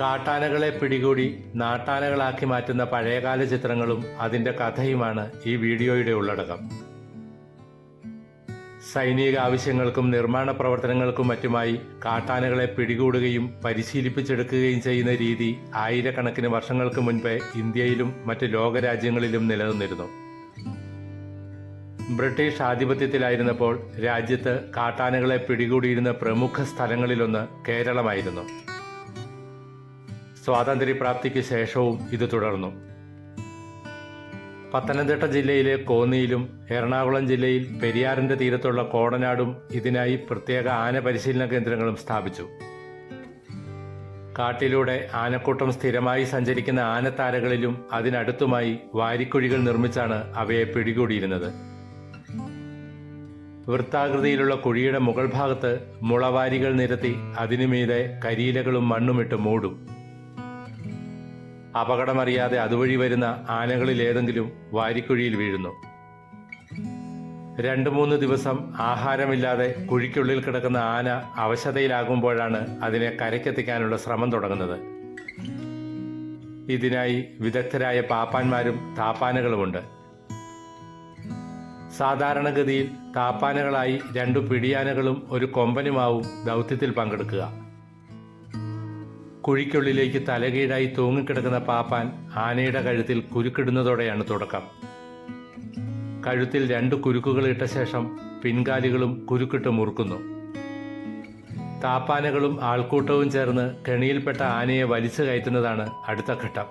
കാട്ടാനകളെ പിടികൂടി നാട്ടാനകളാക്കി മാറ്റുന്ന പഴയകാല ചിത്രങ്ങളും അതിന്റെ കഥയുമാണ് ഈ വീഡിയോയുടെ ഉള്ളടക്കം. സൈനിക ആവശ്യങ്ങൾക്കും നിർമ്മാണ പ്രവർത്തനങ്ങൾക്കും മറ്റുമായി കാട്ടാനകളെ പിടികൂടുകയും പരിശീലിപ്പിച്ചെടുക്കുകയും ചെയ്യുന്ന രീതി ആയിരക്കണക്കിന് വർഷങ്ങൾക്ക് മുൻപേ ഇന്ത്യയിലും മറ്റ് ലോകരാജ്യങ്ങളിലും നിലനിന്നിരുന്നു. ബ്രിട്ടീഷ് ആധിപത്യത്തിലായിരുന്നപ്പോൾ രാജ്യത്ത് കാട്ടാനകളെ പിടികൂടിയിരുന്ന പ്രമുഖ സ്ഥലങ്ങളിലൊന്ന് കേരളമായിരുന്നു. സ്വാതന്ത്ര്യപ്രാപ്തിക്ക് ശേഷവും ഇത് തുടർന്നു. പത്തനംതിട്ട ജില്ലയിലെ കോന്നിയിലും എറണാകുളം ജില്ലയിൽ പെരിയാറിന്റെ തീരത്തുള്ള കോടനാടും ഇതിനായി പ്രത്യേക ആന പരിശീലന കേന്ദ്രങ്ങളും സ്ഥാപിച്ചു. കാട്ടിലൂടെ ആനക്കൂട്ടം സ്ഥിരമായി സഞ്ചരിക്കുന്ന ആനത്താരകളിലും അതിനടുത്തുമായി വാരിക്കുഴികൾ നിർമ്മിച്ചാണ് അവയെ പിടികൂടിയിരുന്നത്. വൃത്താകൃതിയിലുള്ള കുഴിയുടെ മുകൾ ഭാഗത്ത് മുളവാരികൾ നിരത്തി അതിനുമീതെ കരിയിലകളും മണ്ണുമിട്ട് മൂടും. അപകടമറിയാതെ അതുവഴി വരുന്ന ആനകളിൽ ഏതെങ്കിലും വാരിക്കുഴിയിൽ വീഴുന്നു. രണ്ടു മൂന്ന് ദിവസം ആഹാരമില്ലാതെ കുഴിക്കുള്ളിൽ കിടക്കുന്ന ആന അവശതയിലാകുമ്പോഴാണ് അതിനെ കരയ്ക്കെത്തിക്കാനുള്ള ശ്രമം തുടങ്ങുന്നത്. ഇതിനായി വിദഗ്ധരായ പാപ്പാന്മാരും താപ്പാനകളുമുണ്ട്. സാധാരണഗതിയിൽ താപ്പാനകളായി രണ്ടു പിടിയാനകളും ഒരു കൊമ്പനുമാവും ദൗത്യത്തിൽ പങ്കെടുക്കുക. കുഴിക്കുള്ളിലേക്ക് തലകീഴായി തൂങ്ങിക്കിടക്കുന്ന പാപ്പാൻ ആനയുടെ കഴുത്തിൽ കുരുക്കിടുന്നതോടെയാണ് തുടക്കം. കഴുത്തിൽ രണ്ട് കുരുക്കുകൾ ഇട്ട ശേഷം പിൻകാലികളും കുരുക്കിട്ട് മുറുക്കുന്നു. താപ്പാനകളും ആൾക്കൂട്ടവും ചേർന്ന് കെണിയിൽപ്പെട്ട ആനയെ വലിച്ചു കയറ്റുന്നതാണ് അടുത്ത ഘട്ടം.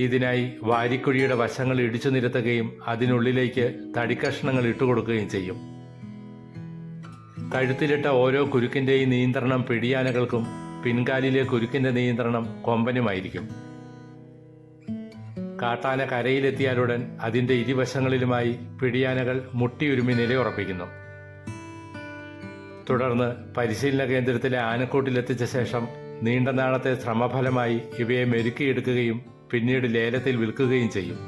ഇതിനായി വാരിക്കുഴിയുടെ വശങ്ങൾ ഇടിച്ചു നിരത്തുകയും അതിനുള്ളിലേക്ക് തടിക്കഷ്ണങ്ങൾ ഇട്ടുകൊടുക്കുകയും ചെയ്യും. കഴുത്തിലിട്ട ഓരോ കുരുക്കിന്റെയും നിയന്ത്രണം പിടിയാനകൾക്കും പിൻകാലിലെ കുരുക്കിന്റെ നിയന്ത്രണം കൊമ്പനുമായിരിക്കും. കാട്ടാന കരയിലെത്തിയാലുടൻ അതിന്റെ ഇരുവശങ്ങളിലുമായി പിടിയാനകൾ മുട്ടിയുരുമി നിലയുറപ്പിക്കുന്നു. തുടർന്ന് പരിശീലന കേന്ദ്രത്തിലെ ആനക്കൂട്ടിലെത്തിച്ച ശേഷം നീണ്ട നാളത്തെ ശ്രമഫലമായി ഇവയെ മെരുക്കിയെടുക്കുകയും പിന്നീട് ലേലത്തിൽ വിൽക്കുകയും ചെയ്യും.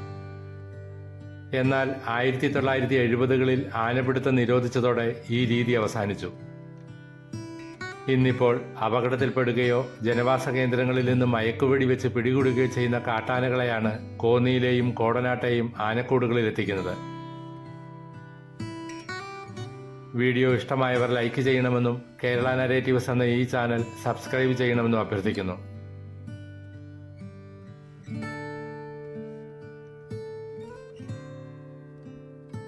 എന്നാൽ ആയിരത്തി തൊള്ളായിരത്തി എഴുപതുകളിൽ ആനപിടുത്തം നിരോധിച്ചതോടെ ഈ രീതി അവസാനിച്ചു. ഇന്നിപ്പോൾ അപകടത്തിൽപ്പെടുകയോ ജനവാസ കേന്ദ്രങ്ങളിൽ നിന്ന് മയക്കുവെടി വെച്ച് പിടികൂടുകയോ ചെയ്യുന്ന കാട്ടാനകളെയാണ് കോന്നിയിലെയും കോടനാട്ടെയും ആനക്കൂടുകളിൽ എത്തിക്കുന്നത്. വീഡിയോ ഇഷ്ടമായവർ ലൈക്ക് ചെയ്യണമെന്നും കേരള നരേറ്റീവ്സ് എന്ന ഈ ചാനൽ സബ്സ്ക്രൈബ് ചെയ്യണമെന്നും അഭ്യർത്ഥിക്കുന്നു.